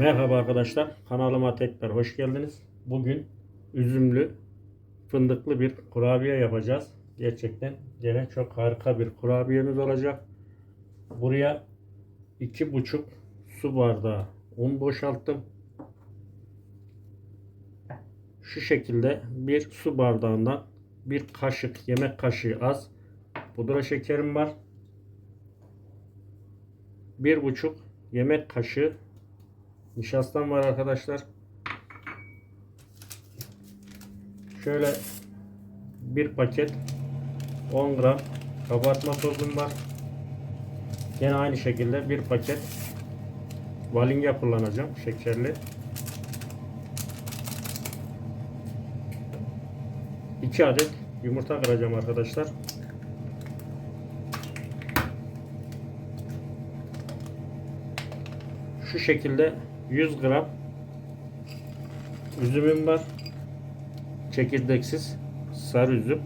Merhaba arkadaşlar. Kanalıma tekrar hoş geldiniz. Bugün üzümlü, fındıklı bir kurabiye yapacağız. Gerçekten gene çok harika bir kurabiyemiz olacak. Buraya iki buçuk su bardağı un boşalttım. Şu şekilde bir su bardağından bir kaşık, yemek kaşığı az pudra şekerim var. Bir buçuk yemek kaşığı nişastam var arkadaşlar. Şöyle bir paket 10 gram kabartma tozum var. Yine aynı şekilde bir paket vanilya kullanacağım şekerli. 2 adet yumurta kıracağım arkadaşlar. Şu şekilde 100 gram üzümüm var. Çekirdeksiz sarı üzüm.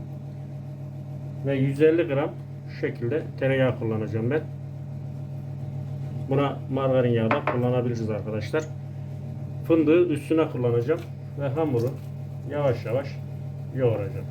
Ve 150 gram şu şekilde tereyağı kullanacağım ben. Buna margarin yağı da kullanabiliriz arkadaşlar. Fındığı üstüne kullanacağım ve hamuru yavaş yavaş yoğuracağım.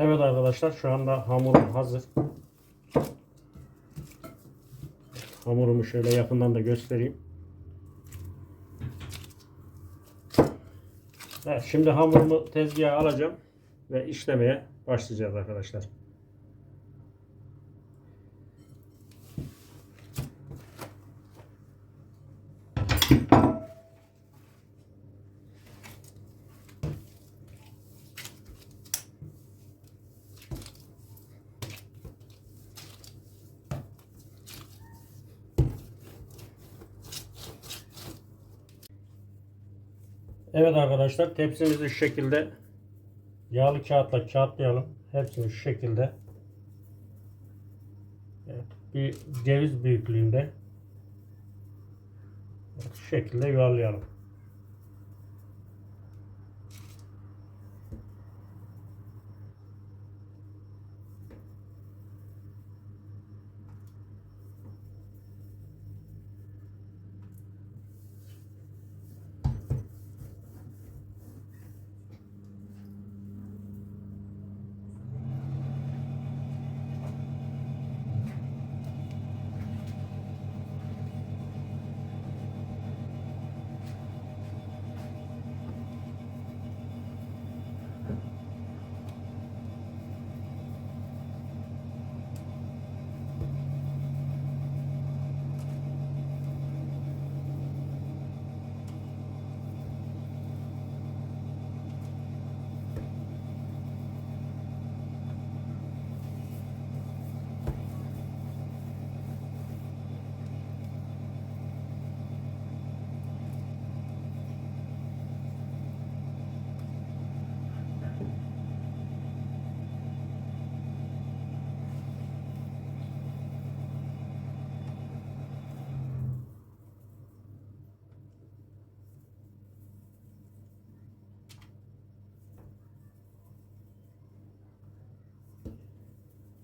Evet arkadaşlar şu anda hamurum hazır. Hamurumu şöyle yakından da göstereyim. Evet, şimdi hamurumu tezgaha alacağım ve işlemeye başlayacağız arkadaşlar. Evet arkadaşlar tepsimizi şu şekilde yağlı kağıtla kağıtlayalım. Hepsini şu şekilde evet, bir ceviz büyüklüğünde evet, şu şekilde yuvarlayalım.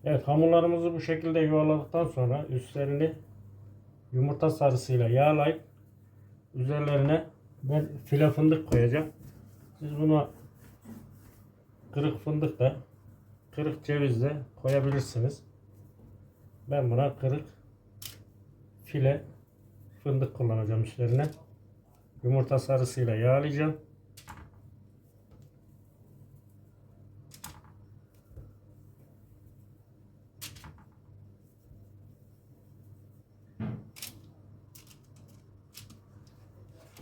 Evet hamurlarımızı bu şekilde yuvarladıktan sonra üstlerini yumurta sarısıyla yağlayıp üzerlerine ben file fındık koyacağım. Siz buna kırık fındık da kırık ceviz de koyabilirsiniz. Ben buna kırık file fındık kullanacağım üstlerine. Yumurta sarısıyla yağlayacağım.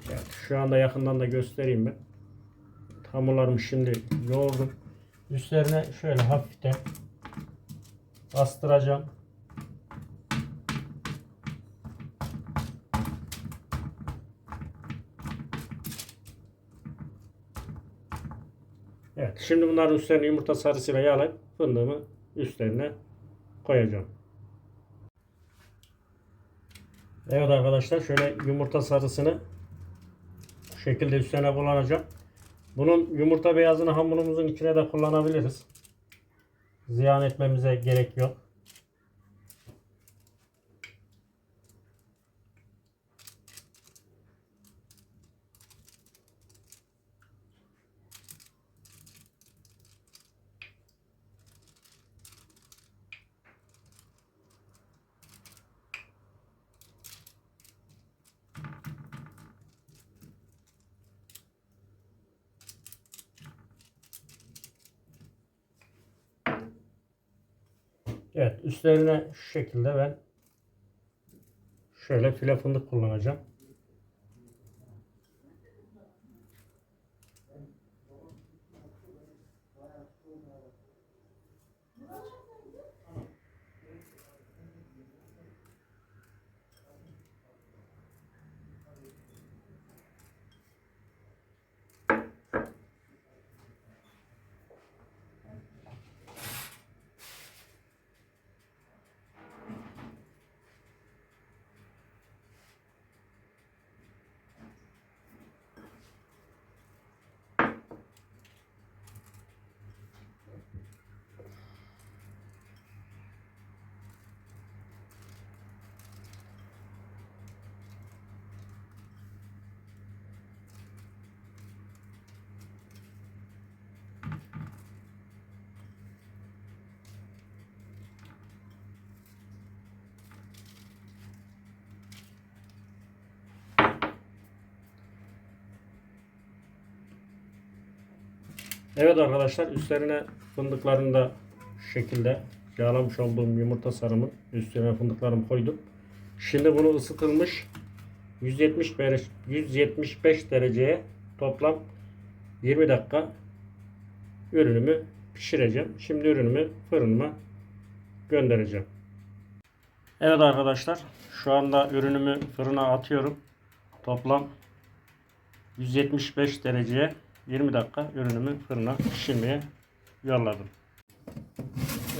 Evet, şu anda yakından da göstereyim ben. Hamurlarımı şimdi yoğurdum. Üstlerine şöyle hafiften bastıracağım. Evet. Şimdi bunların üstlerine yumurta sarısıyla yağlayıp fındığımı üstlerine koyacağım. Evet arkadaşlar şöyle yumurta sarısını şekilde üstlerine kullanacağım. Bunun yumurta beyazını hamurumuzun içine de kullanabiliriz. Ziyan etmemize gerek yok. Evet üstlerine şu şekilde ben şöyle file fındık kullanacağım. Evet arkadaşlar üstlerine fındıklarını da şu şekilde yağlamış olduğum yumurta sarımın üstüne fındıklarımı koydum. Şimdi bunu ısıtılmış 170 derece 175 dereceye toplam 20 dakika ürünümü pişireceğim. Şimdi ürünümü fırınıma göndereceğim. Evet arkadaşlar şu anda ürünümü fırına atıyorum. Toplam 175 dereceye 20 dakika ürünümü fırına pişirmeye yolladım.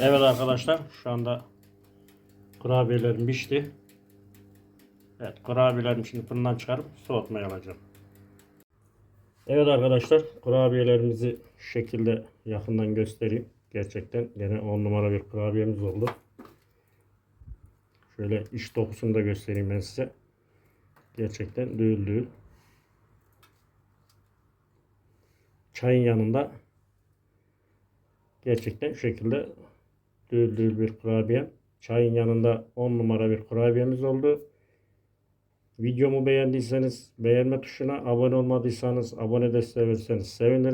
Evet arkadaşlar şu anda kurabiyelerim pişti. Evet kurabiyelerimi şimdi fırından çıkarıp soğutmaya alacağım. Evet arkadaşlar kurabiyelerimizi şu şekilde yakından göstereyim. Gerçekten yine 10 numara bir kurabiyemiz oldu. Şöyle iç dokusunu da göstereyim ben size. Gerçekten düğül düğül. Çayın yanında gerçekten şu şekilde düğül bir kurabiye. Çayın yanında 10 numara bir kurabiyemiz oldu. Videomu beğendiyseniz beğenme tuşuna abone olmadıysanız abone desteği verirseniz sevinirim.